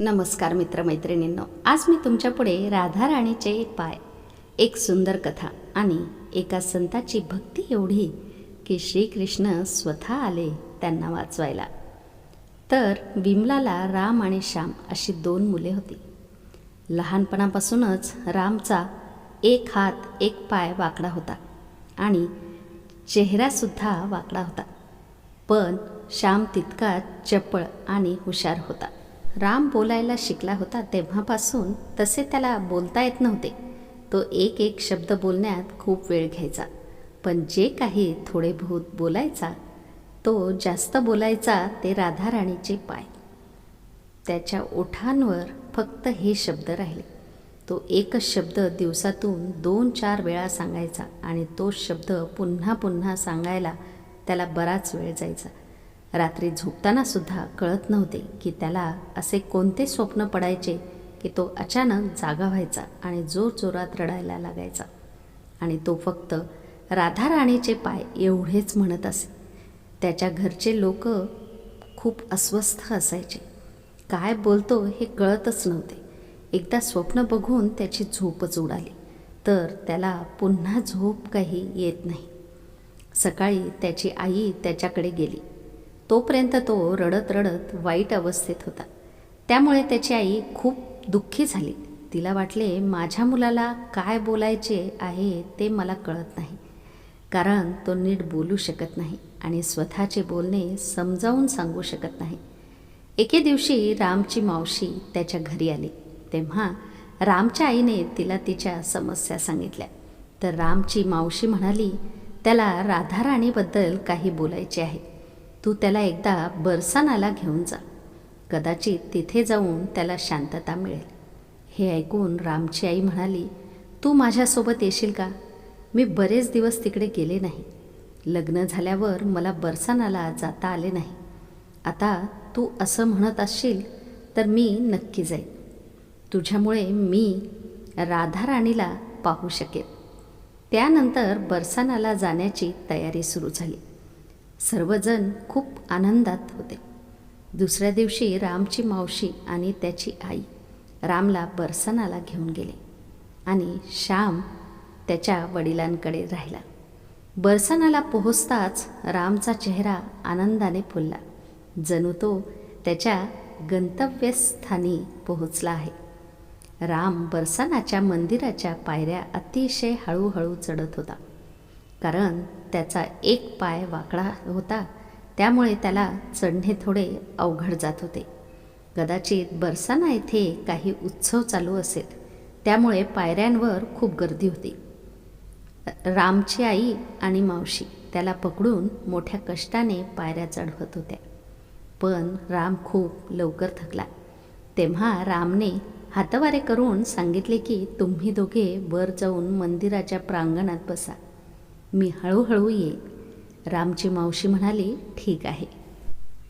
नमस्कार मित्रमैत्रिणींनो आज मी तुमच्यापुढे राधा राणीचे पाय एक सुंदर कथा आणि एका संताची भक्ती एवढी की श्रीकृष्ण स्वतः आले त्यांना वाचवायला. तर विमलाला राम आणि श्याम अशी दोन मुले होती. लहानपणापासूनच रामचा एक हात एक पाय वाकडा होता आणि चेहरासुद्धा वाकडा होता. पण श्याम तितका चपळ आणि हुशार होता. राम बोलायला शिकला होता तेव्हापासून तसे त्याला बोलता येत नव्हते. तो एक एक शब्द बोलण्यात खूप वेळ घ्यायचा. पण जे काही थोडे बहुत बोलायचा तो जास्त बोलायचा ते राधाराणीचे पाय. त्याच्या ओठांवर फक्त हे शब्द राहिले. तो एकच शब्द दिवसातून दोन चार वेळा सांगायचा आणि तो शब्द पुन्हा पुन्हा सांगायला त्याला बराच वेळ जायचा. रात्री झोपताना सुद्धा कळत नव्हते की त्याला असे कोणते स्वप्न पडायचे की तो अचानक जागा व्हायचा आणि जोर जोरात रडायला लागायचा. आणि तो फक्त राधा राणीचे पाय एवढेच म्हणत असे. त्याच्या घरचे लोक खूप अस्वस्थ असायचे. काय बोलतो हे कळतच नव्हते. एकदा स्वप्न बघून त्याची झोपच उडाली. तर त्याला पुन्हा झोप काही येत नाही. सकाळी त्याची आई त्याच्याकडे गेली. तोपर्यंत तो रडत रडत वाईट अवस्थेत होता. त्यामुळे त्याची आई खूप दुःखी झाली. तिला वाटले माझ्या मुलाला काय बोलायचे आहे ते मला कळत नाही. कारण तो नीट बोलू शकत नाही आणि स्वतःचे बोलणे समजावून सांगू शकत नाही. एके दिवशी रामची मावशी त्याच्या घरी आली. तेव्हा रामच्या आईने तिला तिच्या समस्या सांगितल्या. तर रामची मावशी म्हणाली त्याला राधाराणीबद्दल काही बोलायचे आहे. तू त्याला एकदा बरसानाला घेऊन जा. कदाचित तिथे जाऊन त्याला शांतता मिळेल. हे ऐकून रामची आई म्हणाली तू माझ्यासोबत येशील का? मी बरेच दिवस तिकडे गेले नाही. लग्न झाल्यावर मला बरसानाला जाता आले नाही. आता तू असं म्हणत असशील तर मी नक्की जाईन. तुझ्यामुळे मी राधाराणीला पाहू शकेन. त्यानंतर बरसानाला जाण्याची तयारी सुरू झाली. सर्वजण खूप आनंदात होते. दुसऱ्या दिवशी रामची मावशी आणि त्याची आई रामला बरसनाला घेऊन गेले आणि श्याम त्याच्या वडिलांकडे राहिला. बरसनाला पोहोचताच रामचा चेहरा आनंदाने फुलला. जणू तो त्याच्या गंतव्यस्थानी पोहोचला आहे. राम बरसानाच्या मंदिराच्या पायऱ्या अतिशय हळूहळू चढत होता. कारण त्याचा एक पाय वाकडा होता. त्यामुळे त्याला चढणे थोडे अवघड जात होते. कदाचित बरसाना येथे काही उत्सव चालू असेल. त्यामुळे पायऱ्यांवर खूप गर्दी होती. रामची आई आणि मावशी त्याला पकडून मोठ्या कष्टाने पायऱ्या चढवत होत्या. पण राम खूप लवकर थकला. तेव्हा रामने हातवारे करून सांगितले की तुम्ही दोघे वर जाऊन मंदिराच्या प्रांगणात बसा. मी हळूहळू ये. रामची मावशी म्हणाली ठीक आहे.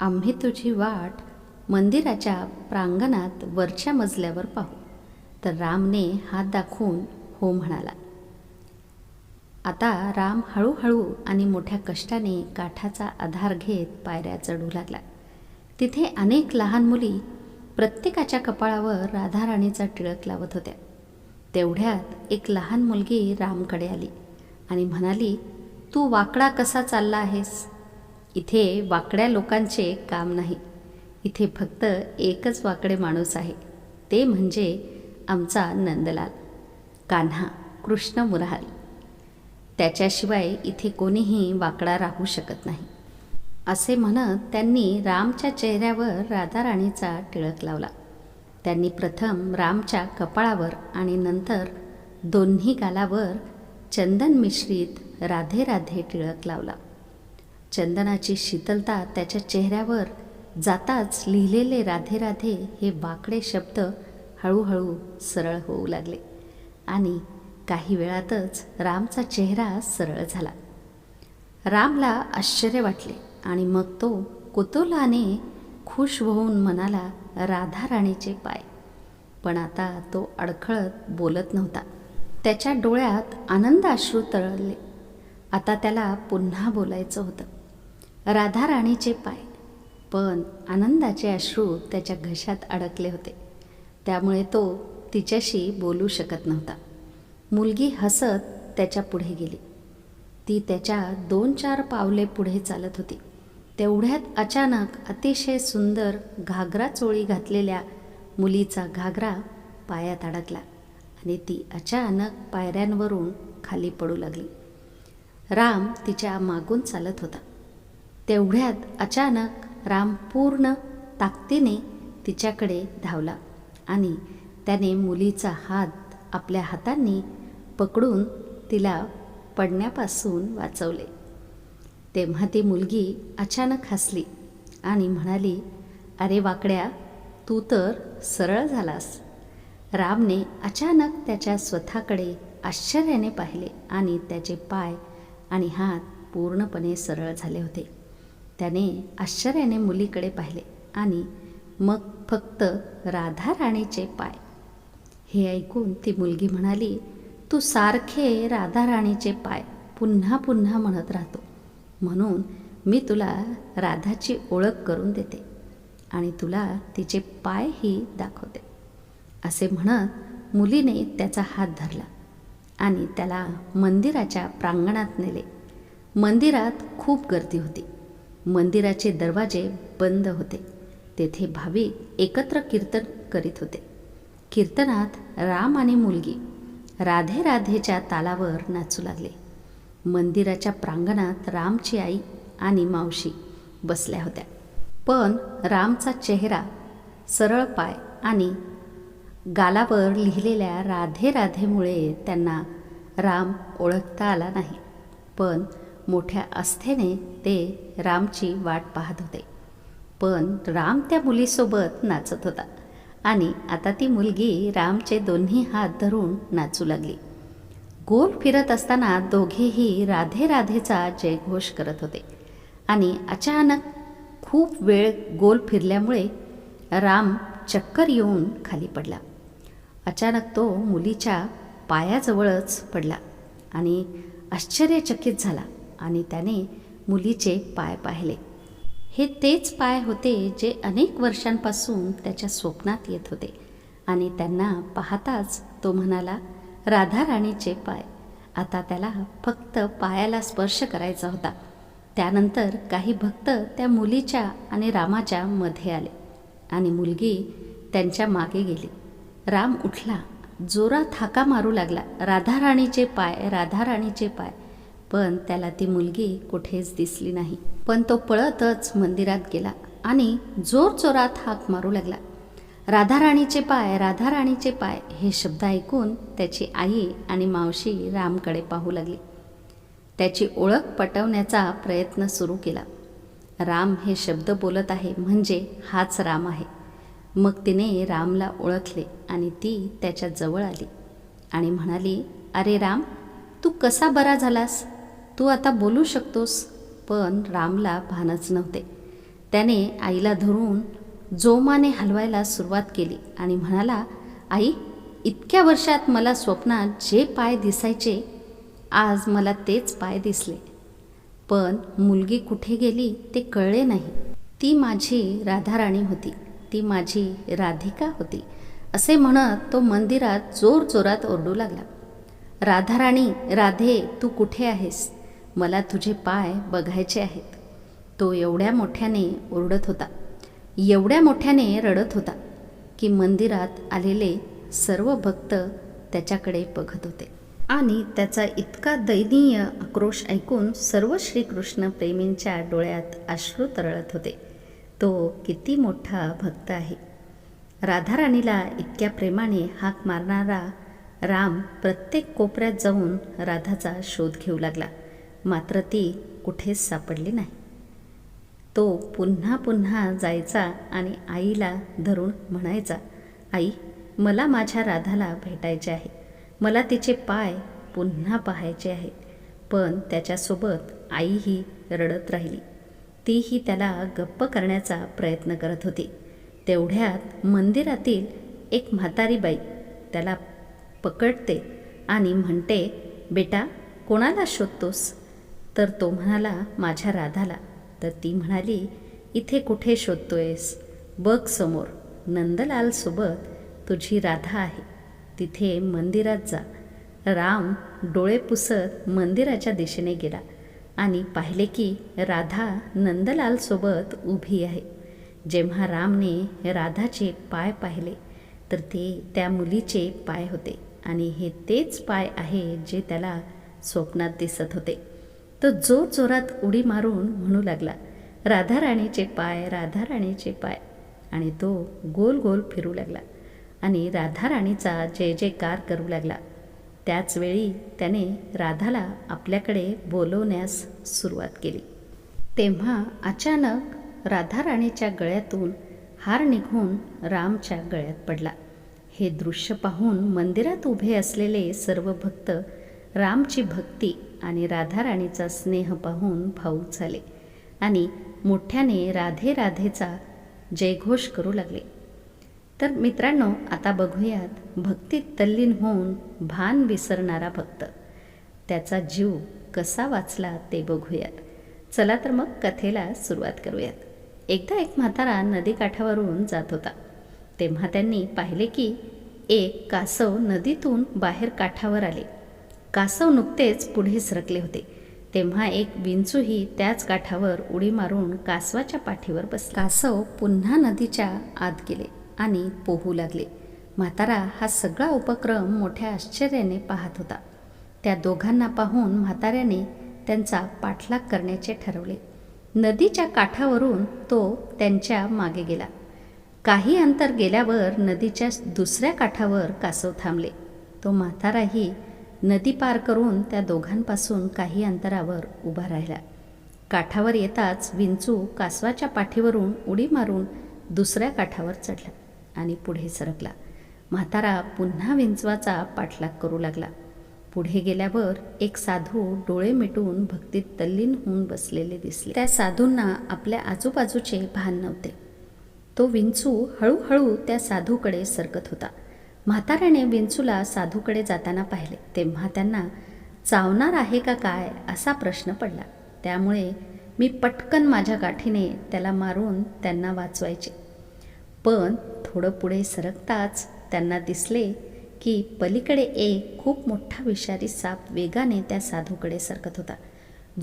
आम्ही तुझी वाट मंदिराच्या प्रांगणात वरच्या मजल्यावर पाहू. तर रामने हात दाखवून हो म्हणाला. आता राम हळूहळू आणि मोठ्या कष्टाने काठाचा आधार घेत पायऱ्या चढू लागला. तिथे अनेक लहान मुली प्रत्येकाच्या कपाळावर राधाराणीचा टिळक लावत होत्या. तेवढ्यात एक लहान मुलगी रामकडे आली. आणि म्हणाली तू वाकडा कसा चालला आहेस? इथे वाकड्या लोकांचे काम नाही. इथे फक्त एकच वाकडे माणूस आहे. ते म्हणजे आमचा नंदलाल. कान्हा कृष्ण मुराल त्याच्याशिवाय इथे कोणीही वाकडा राहू शकत नाही. असे म्हणत त्यांनी रामच्या चेहऱ्यावर राधाराणीचा टिळक लावला. त्यांनी प्रथम रामच्या कपाळावर आणि नंतर दोन्ही गालावर चंदन मिश्रित राधे राधे टिळक लावला. चंदनाची शीतलता त्याच्या चेहऱ्यावर जाताच लिहिलेले राधे राधे हे वाकडे शब्द हळूहळू सरळ होऊ लागले आणि काही वेळातच रामचा चेहरा सरळ झाला. रामला आश्चर्य वाटले आणि मग तो कुतूहलाने खुश होऊन म्हणाला राधा राणीचे पाय. पण आता तो अडखळत बोलत नव्हता. त्याच्या डोळ्यात आनंद अश्रू तळले. आता त्याला पुन्हा बोलायचं होतं. राधा राणीचे पाय पण आनंदाचे अश्रू त्याच्या घशात अडकले होते. त्यामुळे तो तिच्याशी बोलू शकत नव्हता. मुलगी हसत त्याच्या पुढे गेली. ती त्याच्या दोन चार पावले पुढे चालत होती. तेवढ्यात अचानक अतिशय सुंदर घागरा चोळी घातलेल्या मुलीचा घागरा पायात अडकला. आणि ती अचानक पायऱ्यांवरून खाली पडू लागली. राम तिच्या मागून चालत होता. तेवढ्यात अचानक राम पूर्ण ताकदीने तिच्याकडे धावला आणि त्याने मुलीचा हात आपल्या हातांनी पकडून तिला पडण्यापासून वाचवले. तेव्हा ती मुलगी अचानक हसली आणि म्हणाली अरे वाकड्या तू तर सरळ झालास. रामने अचानक त्याच्या स्वतःकडे आश्चर्याने पाहिले आणि त्याचे पाय आणि हात पूर्णपणे सरळ झाले होते. त्याने आश्चर्याने मुलीकडे पाहिले आणि मग फक्त राधा राणीचे पाय. हे ऐकून ती मुलगी म्हणाली तू सारखे राधा राणीचे पाय पुन्हा पुन्हा म्हणत राहतो. म्हणून मी तुला राधाची ओळख करून देते आणि तुला तिचे पायही दाखवते. असे म्हणत मुलीने त्याचा हात धरला आणि त्याला मंदिराच्या प्रांगणात नेले. मंदिरात खूप गर्दी होती. मंदिराचे दरवाजे बंद होते. तेथे भाविक एकत्र कीर्तन करीत होते. कीर्तनात राम आणि मुलगी राधे राधेच्या तालावर नाचू लागले. मंदिराच्या प्रांगणात रामची आई आणि मावशी बसल्या होत्या. पण रामचा चेहरा सरळ पाय आणि गालावर लिहिलेल्या राधे राधेमुळे त्यांना राम ओळखता आला नाही. पण मोठ्या आस्थेने ते रामची वाट पाहत होते. पण राम त्या मुलीसोबत नाचत होता आणि आता ती मुलगी रामचे दोन्ही हात धरून नाचू लागली. गोल फिरत असताना दोघेही राधे राधेचा जयघोष करत होते आणि अचानक खूप वेळ गोल फिरल्यामुळे राम चक्कर येऊन खाली पडला. अचानक तो मुलीच्या पायाजवळच पडला आणि आश्चर्यचकित झाला आणि त्याने मुलीचे पाय पाहिले. हे तेच पाय होते जे अनेक वर्षांपासून त्याच्या स्वप्नात येत होते आणि त्यांना पाहताच तो म्हणाला राधा राणीचे पाय. आता त्याला फक्त पायाला स्पर्श करायचा होता. त्यानंतर काही भक्त त्या मुलीच्या आणि रामाच्या मध्ये आले आणि मुलगी त्यांच्या मागे गेली. राम उठला. जोरात हाका मारू लागला. राधाराणीचे पाय राधाराणीचे पाय. पण त्याला ती मुलगी कुठेच दिसली नाही. पण तो पळतच मंदिरात गेला आणि जोर जोरात हाक मारू लागला. राधाराणीचे पाय राधाराणीचे पाय हे शब्द ऐकून त्याची आई आणि मावशी रामकडे पाहू लागली. त्याची ओळख पटवण्याचा प्रयत्न सुरू केला. राम हे शब्द बोलत आहे म्हणजे हाच राम आहे. मग तिने रामला ओळखले आणि ती त्याच्याजवळ आली. आणि म्हणाली अरे राम तू कसा बरा झालास? तू आता बोलू शकतोस. पण रामला भानच नव्हते. त्याने आईला धरून जोमाने हलवायला सुरुवात केली आणि म्हणाला आई इतक्या वर्षात मला स्वप्नात जे पाय दिसायचे आज मला तेच पाय दिसले. पण मुलगी कुठे गेली ते कळले नाही. ती माझी राधाराणी होती. ती माझी राधिका होती. असे म्हणत तो मंदिरात जोर जोरात ओरडू लागला. राधाराणी राधे तू कुठे आहेस? मला तुझे पाय बघायचे आहेत. तो एवढ्या मोठ्याने ओरडत होता. एवढ्या मोठ्याने रडत होता की मंदिरात आलेले सर्व भक्त त्याच्याकडे बघत होते. आणि त्याचा इतका दयनीय आक्रोश ऐकून सर्व श्रीकृष्ण प्रेमींच्या डोळ्यात अश्रू तरळत होते. तो किती मोठा भक्त आहे. राधाराणीला इतक्या प्रेमाने हाक मारणारा राम प्रत्येक कोपऱ्यात जाऊन राधाचा शोध घेऊ लागला. मात्र ती कुठेच सापडली नाही. तो पुन्हा पुन्हा जायचा आणि आईला धरून म्हणायचा आई मला माझ्या राधाला भेटायचे आहे. मला तिचे पाय पुन्हा पाहायचे आहेत. पण त्याच्यासोबत आईही रडत राहिली. तीही त्याला गप्प करण्याचा प्रयत्न करत होती. तेवढ्यात मंदिरातील एक म्हातारी बाई त्याला पकडते आणि म्हणते बेटा कोणाला शोधतोस? तर तो म्हणाला माझ्या राधाला. तर ती म्हणाली इथे कुठे शोधतोयस? बघ समोर नंदलालसोबत तुझी राधा आहे. तिथे मंदिरात जा. राम डोळे पुसत मंदिराच्या दिशेने गेला. आणि पाहिले की राधा नंदलालसोबत उभी आहे. जेव्हा रामने राधाचे पाय पाहिले तर ते त्या मुलीचे पाय होते आणि हे तेच पाय आहे जे त्याला स्वप्नात दिसत होते. तो जोर जोरात उडी मारून म्हणू लागला राधाराणीचे पाय राधाराणीचे पाय. आणि तो गोल गोल फिरू लागला आणि राधाराणीचा जय जयकार करू लागला. त्याचवेळी त्याने राधाला आपल्याकडे बोलवण्यास सुरुवात केली. तेव्हा अचानक राधाराणीच्या गळ्यातून हार निघून रामच्या गळ्यात पडला. हे दृश्य पाहून मंदिरात उभे असलेले सर्व भक्त रामची भक्ती आणि राधाराणीचा स्नेह पाहून भाऊक झाले आणि मोठ्याने राधे राधेचा जयघोष करू लागले. तर मित्रांनो आता बघूयात. भक्तीत तल्लीन होऊन भान विसरणारा भक्त. त्याचा जीव कसा वाचला ते बघूयात. चला तर मग कथेला सुरुवात करूयात. एकदा एक म्हातारा नदीकाठावरून जात होता. तेव्हा त्यांनी पाहिले की एक कासव नदीतून बाहेर काठावर आले. कासव नुकतेच पुढे सरकले होते. तेव्हा एक विंचूही त्याच काठावर उडी मारून कासवाच्या पाठीवर बस कासव पुन्हा नदीच्या आत गेले. आणि पोहू लागले. म्हातारा हा सगळा उपक्रम मोठ्या आश्चर्याने पाहत होता. त्या दोघांना पाहून म्हाताऱ्याने त्यांचा पाठलाग करण्याचे ठरवले. नदीच्या काठावरून तो त्यांच्या मागे गेला. काही अंतर गेल्यावर नदीच्या दुसऱ्या काठावर कासव थांबले. तो म्हाताराही नदी पार करून त्या दोघांपासून काही अंतरावर उभा राहिला. काठावर येताच विंचू कासवाच्या पाठीवरून उडी मारून दुसऱ्या काठावर चढला. आणि पुढे सरकला. म्हातारा पुन्हा विंचवाचा पाठलाग करू लागला. पुढे गेल्यावर एक साधू डोळे मिटून भक्तीत तल्लीन होऊन बसलेले दिसले. त्या साधूंना आपल्या आजूबाजूचे भान नव्हते. तो विंचू हळूहळू त्या साधूकडे सरकत होता. म्हाताऱ्याने विंचूला साधूकडे जाताना पाहिले. तेव्हा त्यांना चावणार आहे का काय? असा प्रश्न पडला. त्यामुळे मी पटकन माझ्या गाठीने त्याला मारून त्यांना वाचवायचे. पण थोडं पुढे सरकताच त्यांना दिसले की पलीकडे एक खूप मोठा विषारी साप वेगाने त्या साधूकडे सरकत होता.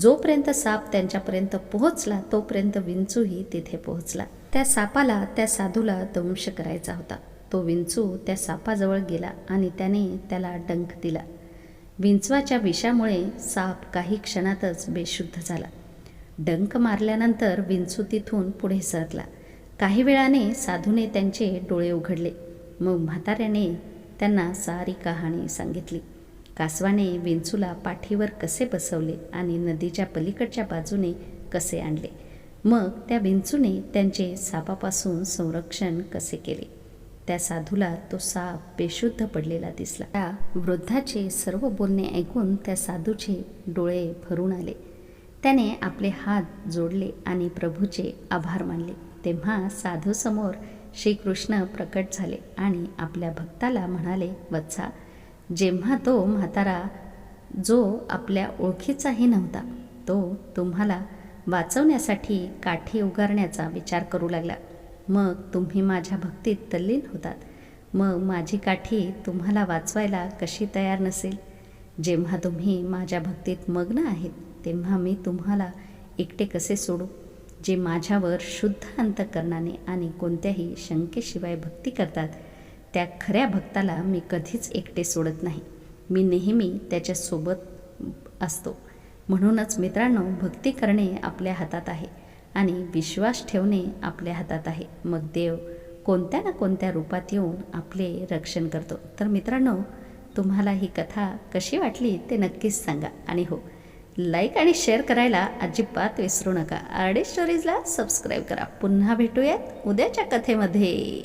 जोपर्यंत साप त्यांच्यापर्यंत पोहोचला तोपर्यंत विंचूही तिथे पोहोचला. त्या सापाला त्या साधूला दंश करायचा होता. तो विंचू त्या सापाजवळ गेला आणि त्याने त्याला डंख दिला. विंचवाच्या विषामुळे साप काही क्षणातच बेशुद्ध झाला. डंक मारल्यानंतर विंचू तिथून पुढे सरकला. काही वेळाने साधूने त्यांचे डोळे उघडले. मग म्हाताऱ्याने त्यांना सारी कहाणी सांगितली. कासवाने विंचूला पाठीवर कसे बसवले आणि नदीच्या पलीकडच्या बाजूने कसे आणले? मग त्या विंचूने त्यांचे सापापासून संरक्षण कसे केले? त्या साधूला तो साप बेशुद्ध पडलेला दिसला. त्या वृद्धाचे सर्व बोलणे ऐकून त्या साधूचे डोळे भरून आले. त्याने आपले हात जोडले आणि प्रभूचे आभार मानले. तेव्हा साधूसमोर श्रीकृष्ण प्रकट झाले आणि आपल्या भक्ताला म्हणाले वत्सा जेव्हा तो म्हातारा जो आपल्या ओळखीचाही नव्हता तो तुम्हाला वाचवण्यासाठी काठी उगारण्याचा विचार करू लागला. मग तुम्ही माझ्या भक्तीत तल्लीन होतात. मग माझी काठी तुम्हाला वाचवायला कशी तयार नसेल? जेव्हा तुम्ही माझ्या भक्तीत मग्न आहेत तेव्हा मी तुम्हाला एकटे कसे सोडू? जे माझ्यावर शुद्ध अंतकरणाने आणि कोणत्याही शंकेशिवाय भक्ती करतात त्या खऱ्या भक्ताला मी कधीच एकटे सोडत नाही. मी नेहमी त्याच्यासोबत असतो. म्हणूनच मित्रांनो भक्ती करणे आपल्या हातात आहे आणि विश्वास ठेवणे आपल्या हातात आहे. मग देव कोणत्या ना कोणत्या रूपात येऊन आपले रक्षण करतो. तर मित्रांनो तुम्हाला ही कथा कशी वाटली ते नक्कीच सांगा. आणि हो लाईक आणि शेअर करायला अजिबात विसरू नका. आरडी स्टोरीजला सबस्क्राईब करा. पुन्हा भेटूयात उद्याच्या कथेमध्ये.